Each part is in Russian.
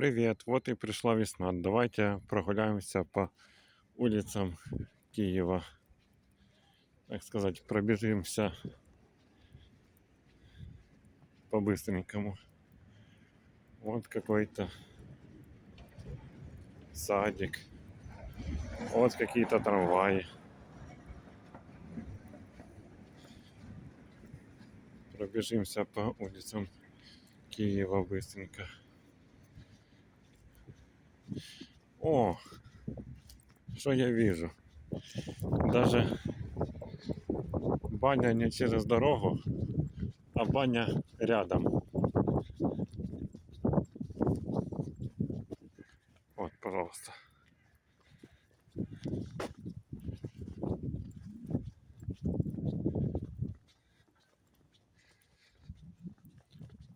Привет, вот и пришла весна. Давайте прогуляемся по улицам Киева. Так сказать, пробежимся по-быстренькому. Вот какой-то садик. Вот какие-то трамваи. Пробежимся по улицам Киева быстренько. О, что я вижу? Даже баня не через дорогу, а баня рядом. Вот, пожалуйста.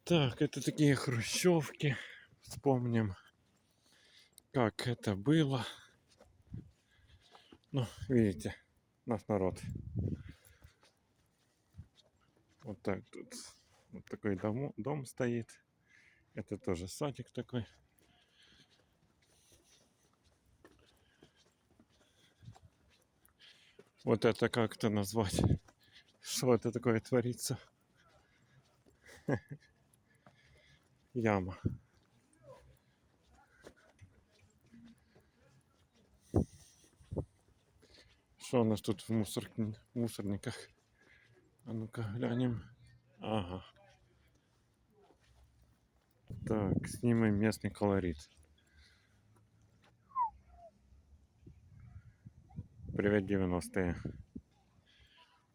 Так, это такие хрущевки. Вспомним, как это было. Ну, видите, наш народ. Вот так тут. Вот такой дом, дом стоит. Это тоже садик такой. Вот это как-то назвать. Что это такое творится? Яма. Что у нас тут в мусор... мусорниках? А ну-ка глянем. Ага. Так, снимем местный колорит. Привет, 90-е.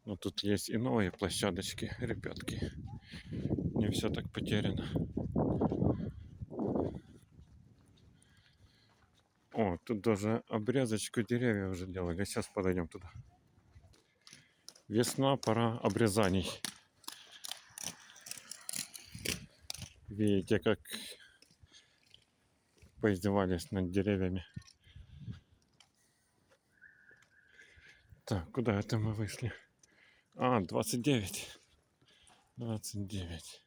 Но тут есть и новые площадочки, ребятки. Не все так потеряно. О, тут даже обрезочку деревьев уже делали. Сейчас подойдем туда. Весна, пора обрезаний. Видите, как поиздевались над деревьями. Так, куда это мы вышли? А, 29. 29.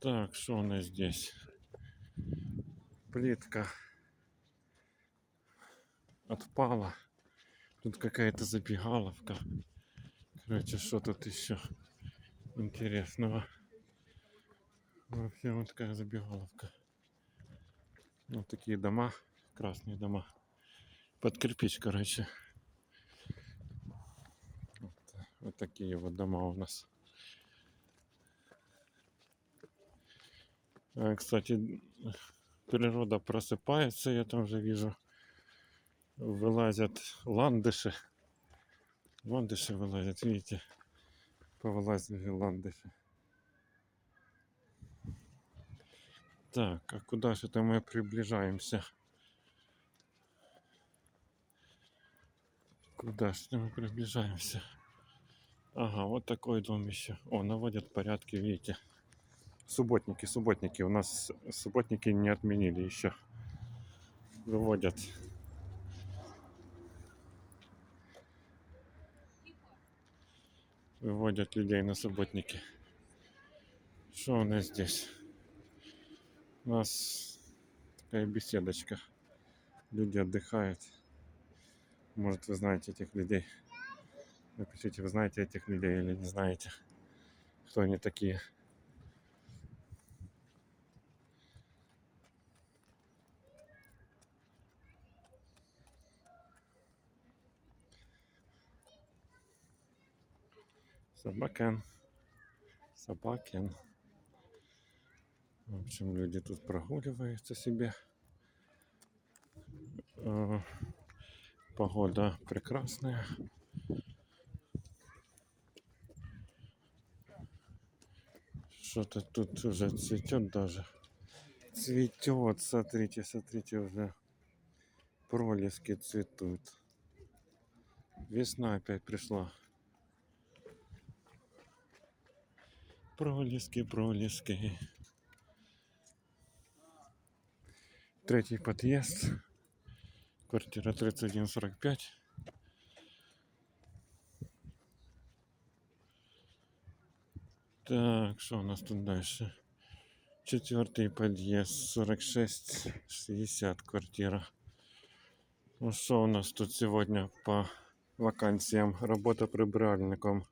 Так, что у нас здесь? Плитка отпала. Тут какая-то забегаловка. Короче, что тут еще интересного? Вообще вот такая забегаловка. Вот такие дома, красные дома. Под кирпич, короче. Вот, вот такие вот дома у нас. А, Кстати, природа просыпается, я там уже вижу. Вылазят ландыши. Ландыши вылазят, видите? Повылазили ландыши. Так, а куда же это мы приближаемся? Куда же мы приближаемся? Ага, вот такой дом еще. О, наводят порядки, видите? Субботники, субботники. У нас субботники не отменили еще. Выводят. Выводят людей на субботники. Что у нас здесь? У нас такая беседочка. Люди отдыхают. Может, вы знаете этих людей. Напишите, вы знаете этих людей или не знаете, кто они такие. Собакен. Собакен. В общем, люди тут прогуливаются себе. Э, Погода прекрасная. Что-то тут уже цветет даже. Цветет, смотрите, смотрите, уже пролески цветут. Весна опять пришла. Пролески, пролески. Третий подъезд. Квартира 3145. Так, что у нас тут дальше? Четвертый подъезд, 46-60 квартира. Ну что у нас тут сегодня по вакансиям? Работа прибиральником.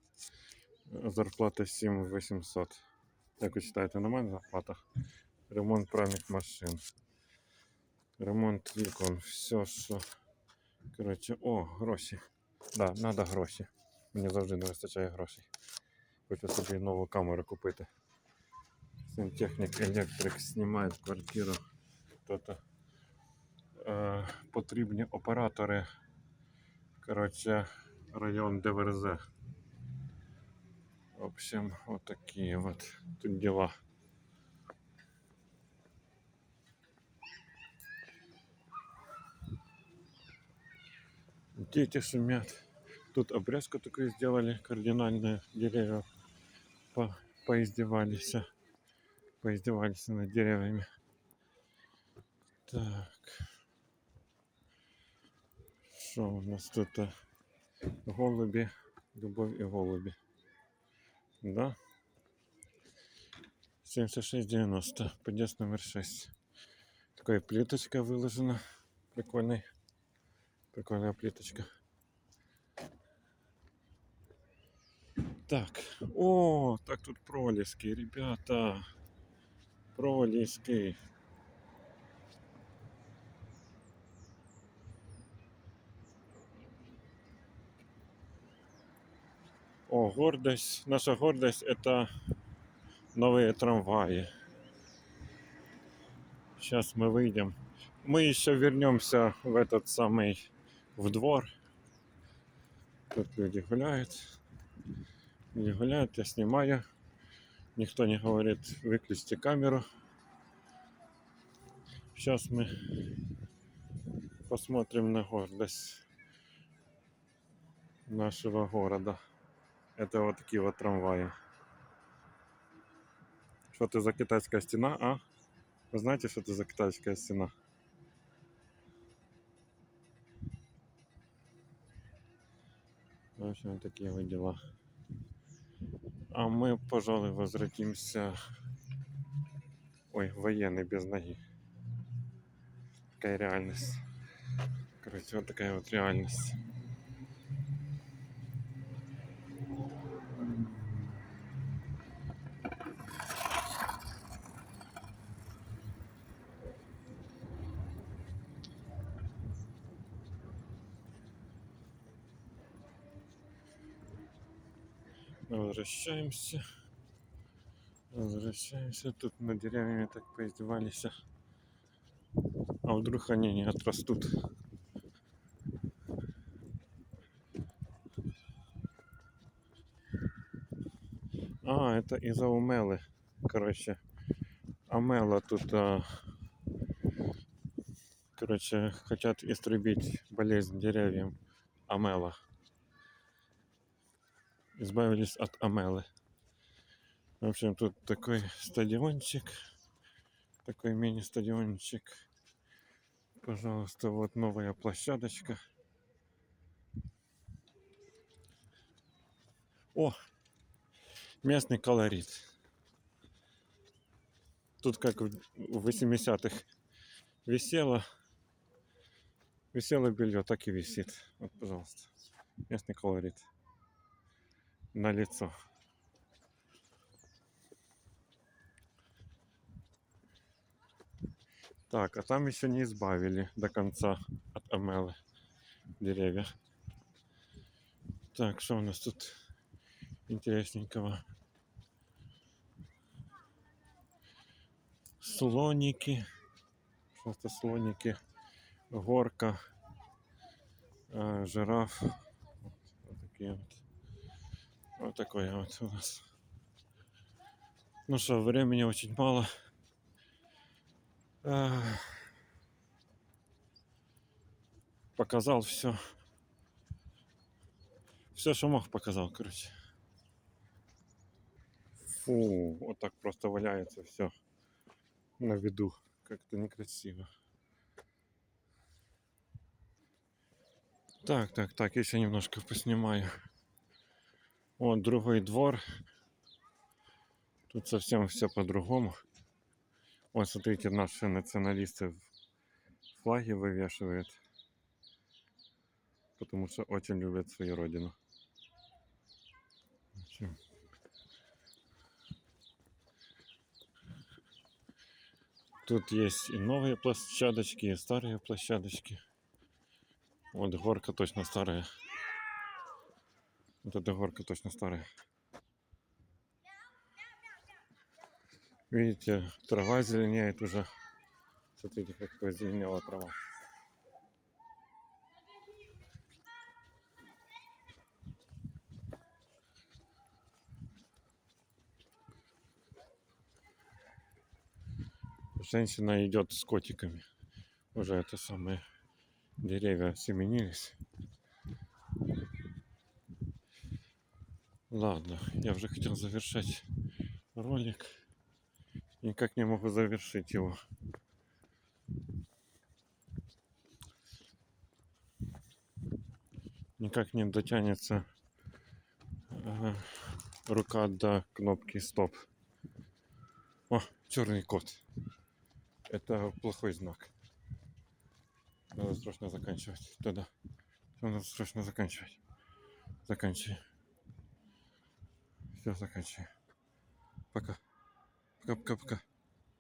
Зарплата 7800. Як ви вважаєте, нормальна зарплата? Ремонт пральних машин. Ремонт вікон. Все, що. Коротше, о, гроші. Да, треба гроші. Мені завжди не вистачає грошей. Хочу собі нову камеру купити. Сантехник, електрик знімає квартиру. Хто-то. Е, потрібні оператори. Коротше, район ДВРЗ. В общем, вот такие вот тут дела. Дети шумят. Тут обрезку такую сделали кардинальную деревья. По поиздевались. Поиздевались над деревьями. Так. Что у нас тут? Голуби. Любовь и голуби. Да. 7690. Подъезд номер 6. Такая плиточка выложена. Прикольный. Прикольная плиточка. Так. О, так тут пролески, ребята. Пролески. О, гордость. Наша гордость это новые трамваи. Сейчас мы выйдем. Мы еще вернемся в этот самый в двор. Тут люди гуляют. Люди гуляют, я снимаю. Никто не говорит, выключите камеру. Сейчас мы посмотрим на гордость нашего города. Это вот такие вот трамваи. Что это за китайская стена, а? Вы знаете, что это за китайская стена? В общем, такие вот дела. А мы, пожалуй, возвратимся... Ой, военный без ноги. Такая реальность. Короче, вот такая вот реальность. Возвращаемся. Возвращаемся. Тут над деревьями так поиздевались. А вдруг они не отрастут? А, это из-за умелы. Короче, Амела тут, а, короче, хотят истребить болезнь деревьям. Амела. Избавились от Амелы. В общем, тут такой стадиончик. Такой мини-стадиончик. Пожалуйста, вот новая площадочка. О, местный колорит. Тут как в в 80-х висело. Висело белье, так и висит. Вот, пожалуйста. Местный колорит. На лицо. Так, а там еще не избавили до конца от амелы деревья. Так, что у нас тут интересненького? Слоники. Просто слоники. Горка. э, жираф. Вот такие вот. Вот такое вот у нас. Ну что, времени очень мало. Ах. Показал все. Все, что мог, показал, короче. Фу, вот так просто валяется все на виду. Как-то некрасиво. Так, так, так, еще немножко поснимаю. Вот другой двор. Тут совсем все по-другому. Вот смотрите, наши националисты флаги вывешивают. Потому что очень любят свою родину. В общем, Тут есть и новые площадочки, и старые площадочки. Вот горка точно старая. Вот эта горка точно старая. Видите, трава зеленеет уже. Смотрите, как позеленела трава. Женщина идет с котиками. Уже это самое деревья семенились. Ладно, я уже хотел завершать ролик. Никак не могу завершить его. Никак не дотянется э, рука до кнопки стоп. О, черный кот. Это плохой знак. Надо срочно заканчивать. Тогда. Надо срочно заканчивать. Заканчивай. Все, заканчивай. Пока. Пока-пока-пока.